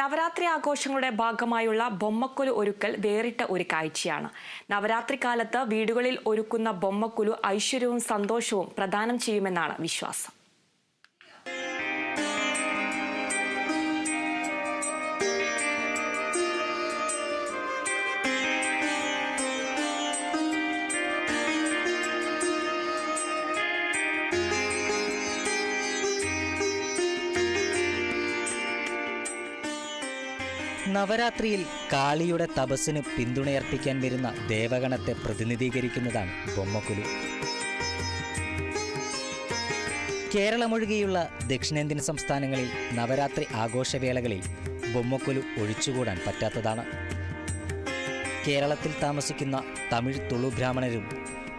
നവരാത്രി ആഘോഷങ്ങളുടെ ഭാഗമായുള്ള ബൊമ്മക്കുലു ഒരുക്കൽ വേറിട്ട ഒരു കാഴ്ചയാണ്. നവരാത്രി കാലത്ത് വീടുകളിൽ ഒരുക്കുന്ന ബൊമ്മക്കുലു ഐശ്വര്യവും സന്തോഷവും പ്രദാനം ചെയ്യുമെന്നാണ് വിശ്വാസം. നവരാത്രിയിൽ കാളിയുടെ തപസ്സിന് പിന്തുണയർപ്പിക്കാൻ വരുന്ന ദേവഗണത്തെ പ്രതിനിധീകരിക്കുന്നതാണ് ബൊമ്മക്കുലു കേരളമൊഴികെയുള്ള ദക്ഷിണേന്ത്യൻ സംസ്ഥാനങ്ങളിൽ നവരാത്രി ആഘോഷവേളകളിൽ ബൊമ്മക്കുലു ഒഴിച്ചുകൂടാൻ പറ്റാത്തതാണ്. കേരളത്തിൽ താമസിക്കുന്ന തമിഴ് തുളു ബ്രാഹ്മണരും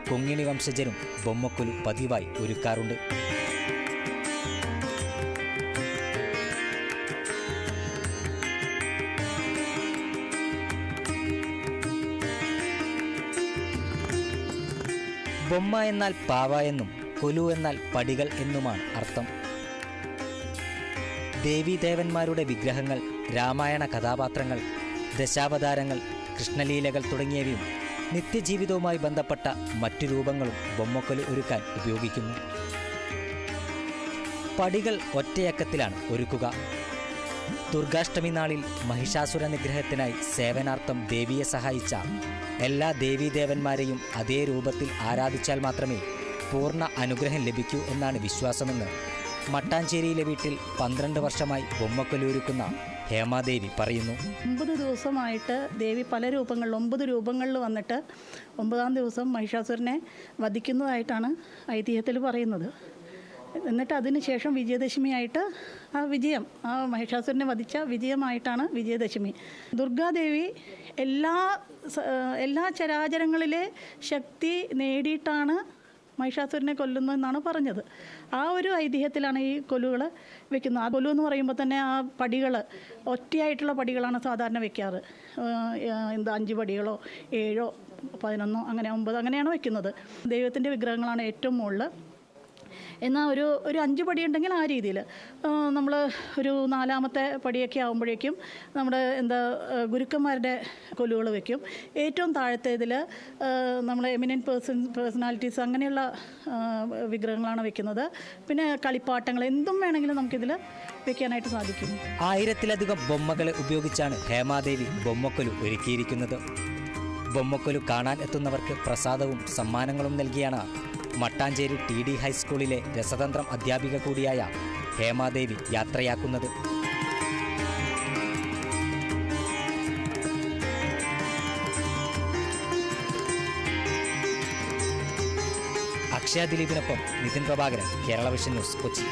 കൊങ്ങിണി വംശജരും ബൊമ്മക്കുലു പതിവായി ഒരുക്കാറുണ്ട്. ബൊമ്മ എന്നാൽ പാവ എന്നും കൊലു എന്നാൽ പടികൾ എന്നുമാണ് അർത്ഥം. ദേവീദേവന്മാരുടെ വിഗ്രഹങ്ങൾ രാമായണ കഥാപാത്രങ്ങൾ ദശാവതാരങ്ങൾ കൃഷ്ണലീലകൾ തുടങ്ങിയവയും നിത്യജീവിതവുമായി ബന്ധപ്പെട്ട മറ്റു രൂപങ്ങളും ബൊമ്മക്കൊലു ഒരുക്കാൻ ഉപയോഗിക്കുന്നു. പടികൾ ഒറ്റയക്കത്തിലാണ് ഒരുക്കുക. ദുർഗാഷ്ടമി നാളിൽ മഹിഷാസുര നിഗ്രഹത്തിനായി സേവനാർത്ഥം ദേവിയെ സഹായിച്ച എല്ലാ ദേവീദേവന്മാരെയും അതേ രൂപത്തിൽ ആരാധിച്ചാൽ മാത്രമേ പൂർണ അനുഗ്രഹം ലഭിക്കൂ എന്നാണ് വിശ്വാസമെന്ന് മട്ടാഞ്ചേരിയിലെ വീട്ടിൽ പന്ത്രണ്ട് വർഷമായി ബൊമ്മക്കൊലൂരുക്കുന്ന ഹേമാദേവി പറയുന്നു. ഒമ്പത് ദിവസമായിട്ട് ദേവി പല രൂപങ്ങളിൽ ഒമ്പത് രൂപങ്ങളിൽ വന്നിട്ട് ഒമ്പതാം ദിവസം മഹിഷാസുരനെ വധിക്കുന്നതായിട്ടാണ് ഐതിഹ്യത്തിൽ പറയുന്നത്. എന്നിട്ട് അതിന് ശേഷം വിജയദശമിയായിട്ട് ആ വിജയം ആ മഹിഷാസുരനെ വധിച്ച വിജയമായിട്ടാണ് വിജയദശമി. ദുർഗാദേവി എല്ലാ എല്ലാ ചരാചരങ്ങളിലെ ശക്തി നേടിയിട്ടാണ് മഹിഷാസുരനെ കൊല്ലുന്നു എന്നാണ് പറഞ്ഞത്. ആ ഒരു ഐതിഹ്യത്തിലാണ് ഈ കൊലുകൾ വെക്കുന്നത്. ആ കൊലു എന്ന് പറയുമ്പോൾ തന്നെ ആ പടികൾ ഒറ്റയായിട്ടുള്ള പടികളാണ് സാധാരണ വെക്കാറ്. എന്താ അഞ്ച് പടികളോ ഏഴോ പതിനൊന്നോ അങ്ങനെ ഒമ്പത് അങ്ങനെയാണ് വെക്കുന്നത്. ദൈവത്തിന്റെ വിഗ്രഹങ്ങളാണ് ഏറ്റവും മുകളിൽ എന്നാൽ ഒരു ഒരു അഞ്ച് പടി ഉണ്ടെങ്കിൽ ആ രീതിയിൽ. നമ്മൾ ഒരു നാലാമത്തെ പടിയൊക്കെ ആകുമ്പോഴേക്കും നമ്മുടെ എന്താ ഗുരുക്കന്മാരുടെ കൊലുകൾ വയ്ക്കും ഏറ്റവും താഴത്തേതിൽ നമ്മൾ എമിനന്റ് പേഴ്സൺ പേഴ്സണാലിറ്റീസ് അങ്ങനെയുള്ള വിഗ്രഹങ്ങളാണ് വെക്കുന്നത്. പിന്നെ കളിപ്പാട്ടങ്ങൾ എന്തും വേണമെങ്കിലും നമുക്കിതിൽ വെക്കാനായിട്ട് സാധിക്കും. ആയിരത്തിലധികം ബൊമ്മകളെ ഉപയോഗിച്ചാണ് ഹേമാദേവി ബൊമ്മക്കൊലു ഒരുക്കിയിരിക്കുന്നത്. ബൊമ്മക്കൊലു കാണാൻ എത്തുന്നവർക്ക് പ്രസാദവും സമ്മാനങ്ങളും നൽകിയാണ് മട്ടാഞ്ചേരി ടി ഡി ഹൈസ്കൂളിലെ രസതന്ത്രം അധ്യാപിക കൂടിയായ ഹേമാദേവി യാത്രയാക്കുന്നത്. അക്ഷയ ദിലീപിനൊപ്പം നിതിൻ പ്രഭാകരൻ കേരള വിഷൻ ന്യൂസ് കൊച്ചി.